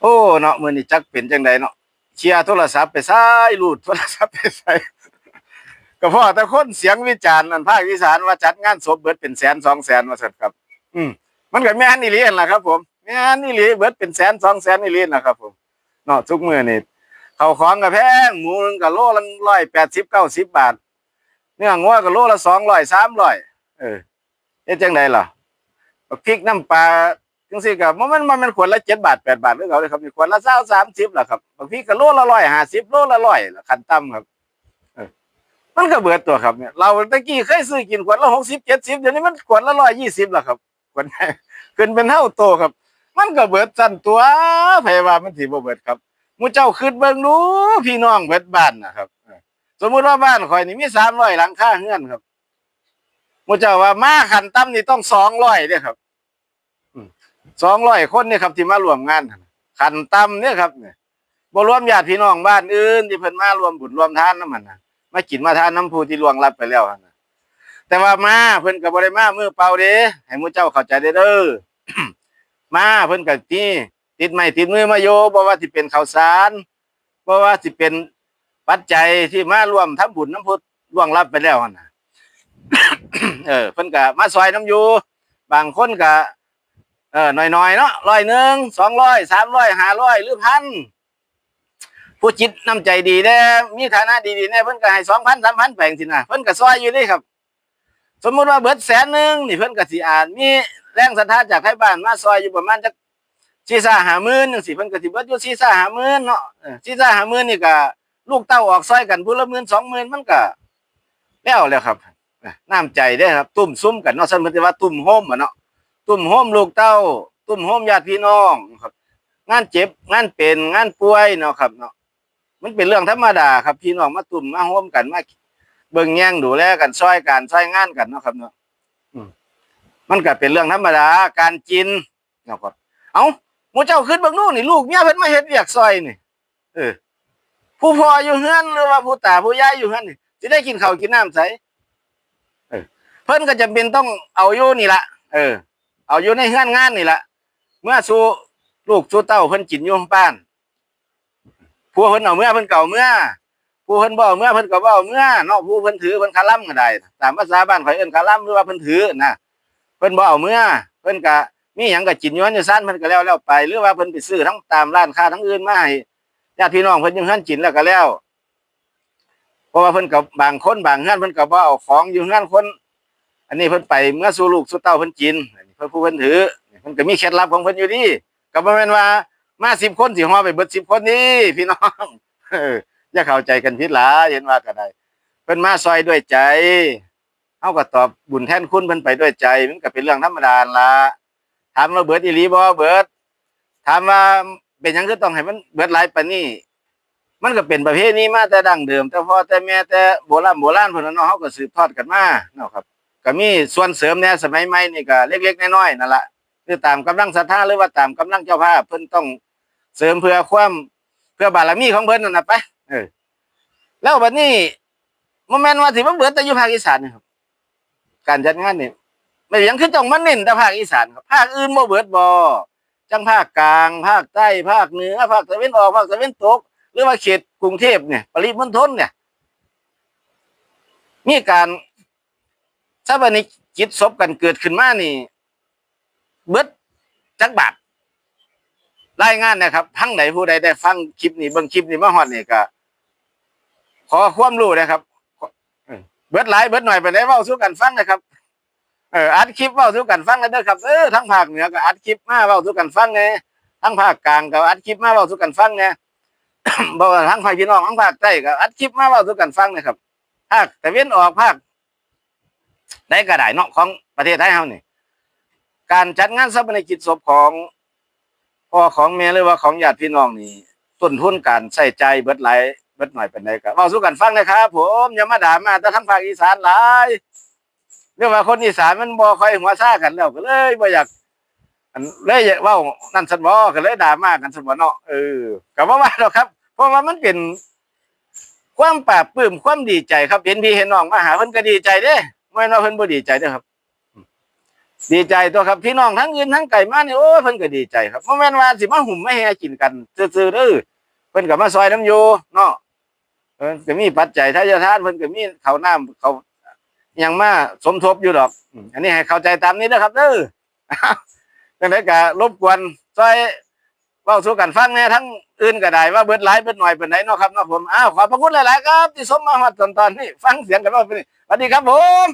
โอ้เนาะมื้อนี้จักเป็นจังไดเนาะเชียร์โทรศัพท์ไปซ้ายรูดโทรศัพท์ไปใส่ก็เพราะแต่คนเสียงวิจารณ์นั่นภาคอีสานว่าจัดงานศพเบิดเป็นแสนสองแสนว่าซั่นครับ อืมมันก็แม่นอีหลีนั่นล่ะครับ ผมแม่นอีหลีเบิดเป็นแสนสองแสนอีหลีนะครับ ผมเนาะทุกมื้อนี่ข้าวของก็แพงหมูนึงก็โลละ180 90บาทเนื้องัวก็โลละ200 300เออเฮ็ดจังไดล่ะพริกน้ำปลา จังซี่ก็บ่แมันมันมันขวดละ7บาท8บาทคือเขาเลยครับนี่ขวดละ20 30ล่ะครับบางทีก็โลละ150โลละ100ล่ะขั้นต่ำครับมันก็เบิดตัวครับเนี่ยเราตะกี้เคยซื้อกินขวดละ60 70เจ็ดสิบเดี๋ยวนี้มันขวดละ120ล่ะครับขวดขึ้นเป็นเท่าโตครับ มันก็เบิดสั่นตัวไผว่ามันสิบ่เบิดครับมู่เจ้าคิดเบิ่งดูพี่น้องเบิดบ้านนะครับสมมุติว่าบ้านข่อยนี่มี300หลังคาเรือนครับมู่เจ้าว่ามาขันต่ำนี่ต้อง200เด้อครับ สองร้อยคนเนี่ยครับที่มารวมงานขันต่ำเนี่ยครับเนี่ยบรวมญาติพี่น้องบ้านอื่นที่เพิ่นมารวมบุญรวมทานน้ำมันนะมากินมาทานน้ำผู้ที่ล่วงลับไปแล้วนะแต่ว่ามาเพิ่นก็บ่ได้มามือเปล่าเด้ให้มู่เจ้าเข้าใจเด้อเอมาเพิ่นก็นี่ติดไม้ติดมือมาโยบ่ว่าสิเป็นข้าวสารบ่ว่าสิเป็นปัจจัยที่มารวมทำบุญน้ำพุล่วงลับไปแล้วนะเออเพิ่นก็มาซอยน้ำอยู่บางคนก็ เออหน่อยๆเนาะร้อยหนึ่งสองร้อยสามร้อยห้าร้อยหรือพันผู้จิตน้ำใจดีแน่มีฐานะดีๆแน่เพิ่นก็ให้สองพันสามพันแปลงสินะเพิ่นก็ซอยอยู่นี่ครับ สมมุติว่าเบิดแสนหนึ่งนี่เพิ่นก็สิอ่านมีแรงศรัทธาจากให้บ้านมาซอยอยู่ประมาณจักสี่ซ่าหามื่นจังซี่เพิ่นก็สิเบิดอยู่สี่ซ่าหามื่นเนาะเออสี่ซ่าหามื่นนี่ก็ลูกเต้าออกซอยกันผู้ละหมื่นสองหมื่นมันก็แล้วแล้วครับน้ำใจเด้ครับ ตุ่มซุ้มกันเนาะซั่นเพิ่นว่าตุ่มโฮมอะเนาะ ตุ่มโฮมลูกเต้า ตุ่มโฮมญาติพี่น้องครับ งานเจ็บงานเป็นงานป่วยเนาะครับเนาะมันเป็นเรื่องธรรมดาครับพี่น้องมาตุ่มมาโฮมกันมาเบิ่งแย่งดูแลกันช่วยกันช่วยงานกันเนาะครับเนาะอืมมันก็เป็นเรื่องธรรมดาการกินเนาะครับ เอ้าหมู่เจ้าขึ้นเบิ่งนู่นนี่ลูกเมียเพิ่นมาเฮ็ดเวียกซอยนี่เออผู้พ่ออยู่เฮือนหรือว่าผู้ตาผู้ยายอยู่เฮือนนี่สิได้กินข้าวกินน้ำใสเออเพิ่นก็จำเป็นต้องเอาอยู่นี่ละเออ เอาอยู่ในเฮือนงานนี่แหละเมื่อสู่ลูกสู่เต้าเพิ่นกินอยู่บ้านผู้เพิ่นเอาเมื่อเพิ่นเก่าเมื่อผู้เพิ่นบ่เอเมื่อเพิ่นก็บ่เอเมื่อนาะผู้เพิ่นถือเพิ่นคาล่ำก็ได้ตามภาษาบ้านข่อยเอิ้นคาล่ำหรือว่าเพิ่นถือนะเพิ่นบ่เอาเมื่อเพิ่นก็มีหยังก็กินอยู่อยู่ซ่านเพิ่นก็แล้วแล้วไป หรือว่าเพิ่นไปซื้อทั้งตามร้านค้าทั้งอื่นมาให้ญาติพี่น้องเพิ่นยู่เฮือนกินแล้วก็แล้วเพราะว่าเพิ่นก็บบางคนบางเฮือนเพิ่นก็บ่เอาของอยู่เฮือนคน อันนี้เพิ่นไปเมื่อสู่ลูกสู่เต้าเพิ่นกิน เพิ่นผู้เพิ่นถือเพิ่นก็มีเคล็ดลับของเพิ่นอยู่ดีก็บ่แม่นว่ามา10คนสิฮอไปเบิด10คนนี่พี่น้องอย่าเข้าใจกันผิดหลายเห็นว่าก็ได้เพิ่นมาซอยด้วยใจเฮาก็ตอบบุญแทนคุณเพิ่นไปด้วยใจมันก็เป็นเรื่องธรรมดาละถามว่าเบิดอีหลีบ่เบิดถามว่าเป็นหยังคือต้องให้มันเบิดหลายปานนี้มันก็เป็นประเพณีมาแต่ดั้งเดิม แต่พ่อแต่แม่แต่โบราณโบราณเพิ่นน่ะเนาะเฮาก็สืบทอดกันมาเนาะครับ ก็มีส่วนเสริมเนี่ยสมัยใหม่นี่ก็เล็ก ๆน้อยๆนั่นแหละคือตามกำลังศรัทธาหรือว่าตามกำลังเจ้าภาพเพิ่นต้องเสริมเพื่อความเพื่อบารมีของเพิ่นนั่นน่ะไปเออแล้วบัดนี้บ่แม่นว่าสิมาเบิดแต่อยู่ภาคอีสานครับ การจัดงานนี่ไม่ยังคือต้องมาเน้นแต่ภาคอีสานครับภาคอื่นบ่เบิดบ่จังภาคกลางภาคใต้ภาคเหนือภาคตะวันออกภาคตะวันตก หรือว่าเขตกรุงเทพเนี่ย ปริมณฑลเนี่ยมีการ ถ้าวันนี้จิตศพกันเกิดขึ้นมานี่ เบิดจักบาทรายงานนะครับ ทั้งไหนผู้ใดได้ฟังคลิปนี้เบิ่งคลิปนี้มาฮอดนี่ก็ขอความรู้นะครับ เบิดหลายเบิดหน่อยไปได้เว้าสู่กันฟังนะครับเอออัดคลิปเว้าสู่กันฟังกันเด้อครับเออทั้งภาคเหนือก็อัดคลิปมาเว้าสู่กันฟังแน่ทั้งภาคกลางก็อัดคลิปมาเว้าสู่กันฟังแน่บ่ว่าทั้งภาคพี่น้องทั้งภาคใต้ก็อัดคลิปมาเว้าสู่กันฟังนะครับภาคตะวันออกภาค ได้กระไดเนาะของประเทศไทยเฮานี่การจัดงานสัปนกิจศพของพ่อของแม่หรือว่าของญาติพี่น้องนี่ต้นทุนการใส่ใจเบิดหลายเบิดหน่อยเป็นไดก็เว้าสู่กันฟังนะครับผมอย่ามาด่ามาแต่ทั้งภาคอีสานหลายเรียกว่าคนอีสานมันบ่ค่อยหัวซ่ากันแล้วก็เลยบ่อยากอันเลยเว้านั่นซั่นบ่ก็เลยด่ามากกันซั่นบ่เนาะเออก็บ่ว่าหรอกครับ เพราะว่ามันเป็นความปลาบปลื้มความดีใจครับเห็นพี่เห็นน้องมาหาเพิ่นก็ดีใจเด้ ไม่นว่าเพิ่นบ่ดีใจเด้อครับ ดีใจตัวครับ พี่น้องทั้งอื่นทั้งไก่มานี่โอ้ยเพิ่นก็ดีใจครับบ่แม่นว่าสิมาหุ่มมาแห่กินกันซื่อๆเด้อเพิ่นก็มาซอยน้ำอยู่เนาะเออก็มีปัจจัยทายทานเพิ่นก็มีข้าวน้ำเขายังมาสมทบอยู่ดอก อันนี้ให้เข้าใจตามนี้นะครับเด้อจังได๋ก็รบกวนซอย เว้าสู่กันฟังแน่ทั้งอื่นก็ได้ว่าเบิดหลายเบิดหน่อยเป็นไหนเนาะครับเนาะผมอ้าวขอบพระคุณหลายๆครับ ที่สมมาฮอดตอนตอนนี้ฟังเสียงกันว่าเป็นสวัสดีครับผม